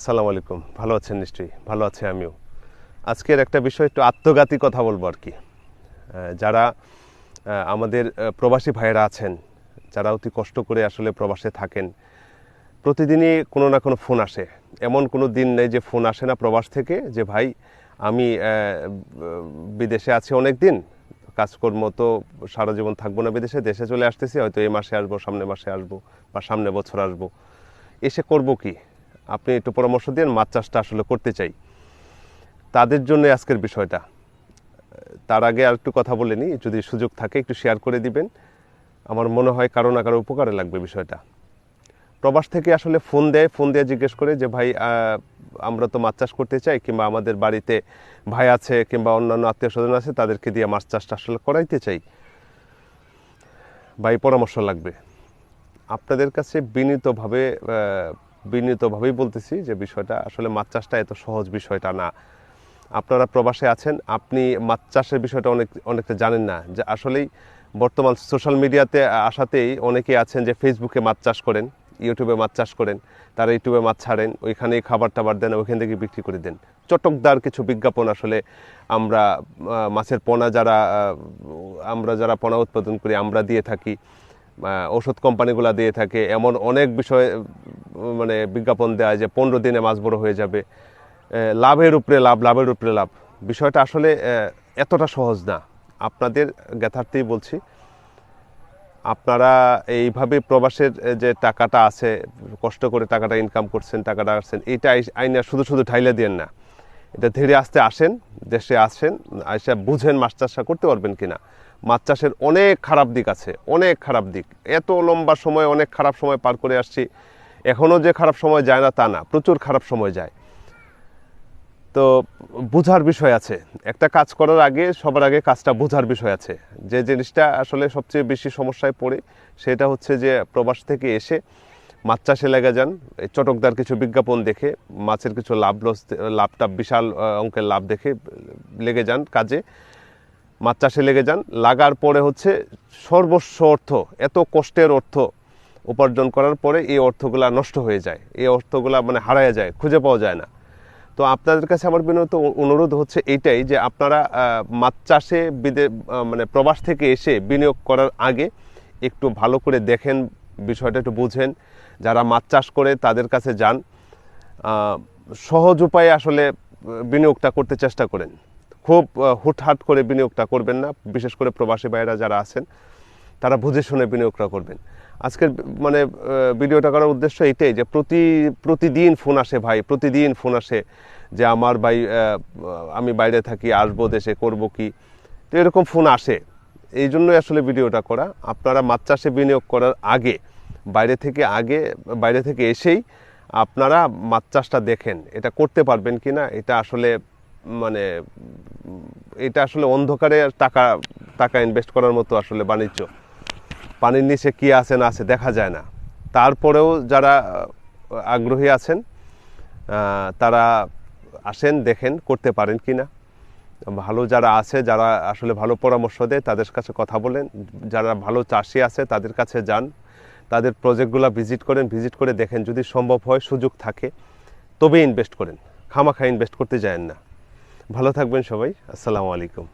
আসসালামু আলাইকুম। ভালো আছেন নিশ্চয়ই? ভালো আছে আমিও। আজকের একটা বিষয় একটু আত্মঘাতী কথা বলব আর কি। যারা আমাদের প্রবাসী ভাইয়েরা আছেন, যারা অতি কষ্ট করে আসলে প্রবাসে থাকেন, প্রতিদিনই কোনো না কোনো ফোন আসে। এমন কোনো দিন নেই যে ফোন আসে না প্রবাস থেকে যে, ভাই, আমি বিদেশে আছি অনেক দিন কাজকর্ম তো সারা জীবন থাকব না বিদেশে, দেশে চলে আসতেছি, হয়তো এই মাসে আসব, সামনে মাসে আসব বা সামনে বছর আসব। এসে করব কি? আপনি একটু পরামর্শ দিন মাছ চাষটা আসলে করতে চাই। তাদের জন্য আজকের বিষয়টা। তার আগে আর একটু কথা বলে নিই যদি সুযোগ থাকে একটু শেয়ার করে দিবেন। আমার মনে হয় কারও না কারও উপকারে লাগবে বিষয়টা। প্রবাস থেকে আসলে ফোন দেয় ফোন দিয়ে জিজ্ঞেস করে যে, ভাই আমরা তো মাছ চাষ করতে চাই, কিংবা আমাদের বাড়িতে ভাই আছে, কিংবা অন্যান্য আত্মীয় স্বজন আছে, তাদেরকে দিয়ে মাছ চাষটা আসলে করাইতে চাই। ভাই, পরামর্শ লাগবে। আপনাদের কাছে বিনীতভাবে বিনীতভাবেই বলতেছি যে বিষয়টা আসলে মাছ চাষটা এত সহজ বিষয়টা না। আপনারা প্রবাসে আছেন, আপনি মাছ চাষের বিষয়টা অনেক, অনেকটা জানেন না যে আসলেই বর্তমান সোশ্যাল মিডিয়াতে আসাতেই অনেকেই আছেন যে ফেসবুকে মাছ চাষ করেন ইউটিউবে মাছ চাষ করেন, তারা ইউটিউবে মাছ ছাড়েন, ওইখানেই খাবার টাবার দেন, ওইখান থেকে বিক্রি করে দেন। চটকদার কিছু বিজ্ঞাপন আসলে আমরা মাছের পোনা যারা আমরা যারা পোনা উৎপাদন করি, আমরা দিয়ে থাকি ওষুধ কোম্পানিগুলো দিয়ে থাকে, এমন অনেক বিষয়ে মানে বিজ্ঞাপন দেয় যে পনেরো দিনে মাছ বড় হয়ে যাবে। লাভের উপরে লাভ, লাভের উপরে লাভ। বিষয়টা আসলে এতটা সহজ না। আপনাদের জ্ঞাতার্থেই বলছি, আপনারা এইভাবে প্রবাসের যে টাকাটা আছে, কষ্ট করে টাকাটা ইনকাম করছেন, টাকাটা আসছেন, এইটা আইনা শুধু শুধু ঢাইলা দিয়েন না। এটা ধীরে আসতে আসেন, দেশে আসেন, আইসা বুঝেন মাছ চাষটা করতে পারবেন কিনা। মাছ চাষের অনেক খারাপ দিক আছে, অনেক খারাপ দিক। এত লম্বা সময়, অনেক খারাপ সময় পার করে আসছি এখনও যে খারাপ সময় যায় না তা না, প্রচুর খারাপ সময় যায়। তো বোঝার বিষয় আছে। একটা কাজ করার আগে, সবার আগে কাজটা বোঝার বিষয় আছে। যে জিনিসটা আসলে সবচেয়ে বেশি সমস্যায় পড়ে, সেটা হচ্ছে যে প্রবাস থেকে এসে মাছ চাষে লেগে যান। চটকদার কিছু বিজ্ঞাপন দেখে, মাছের কিছু লাভ লস লাভটা বিশাল অঙ্কের লাভ দেখে লেগে যান কাজে। মাছ চাষে লেগে যান। লাগার পরে হচ্ছে সর্বস্ব অর্থ, এত কষ্টের অর্থ উপার্জন করার পরে এই অর্থগুলা নষ্ট হয়ে যায়। এই অর্থগুলা মানে হারায় যায়, খুঁজে পাওয়া যায় না। তো আপনাদের কাছে আমার বিনত, অনুরোধ হচ্ছে এইটাই যে আপনারা মাছ চাষে বিদে মানে প্রবাস থেকে এসে বিনিয়োগ করার আগে একটু ভালো করে দেখেন, বিষয়টা একটু বুঝেন। যারা মাছ চাষ করে তাদের কাছে যান। সহজ উপায়ে আসলে বিনিয়োগটা করতে চেষ্টা করেন। খুব হুটহাট করে বিনিয়োগটা করবেন না। বিশেষ করে প্রবাসী ভাইয়েরা যারা আছেন তারা বুঝে শুনে বিনিয়োগটা করবেন। আজকের মানে ভিডিওটা করার উদ্দেশ্য এটাই যে প্রতি, প্রতিদিন ফোন আসে ভাই, প্রতিদিন ফোন আসে যে আমার ভাই আমি বাইরে থাকি, আসব দেশে, করব কি? তো এরকম ফোন আসে। এই জন্যই আসলে ভিডিওটা করা। আপনারা মাছ চাষে বিনিয়োগ করার আগে, বাইরে থেকে আগে, বাইরে থেকে এসেই আপনারা মাছ চাষটা দেখেন, এটা করতে পারবেন কি না? এটা আসলে মানে এটা আসলে অন্ধকারে টাকা টাকা ইনভেস্ট করার মতো আসলে বাণিজ্য। পানির নিচে কি আছে না আছে দেখা যায় না। তারপরেও যারা আগ্রহী আছেন তারা আসেন, দেখেন, করতে পারেন কি না। ভালো যারা আছে, যারা আসলে ভালো পরামর্শ দেয়, তাদের কাছে কথা বলেন। যারা ভালো চাষি আছে, তাদের কাছে যান। তাদের প্রজেক্টগুলো ভিজিট করেন, ভিজিট করে দেখেন। যদি সম্ভব হয়, সুযোগ থাকে তবে ইনভেস্ট করেন। খামাখা ইনভেস্ট করতে যায়েন না। ভালো থাকবেন সবাই। আসসালামু আলাইকুম।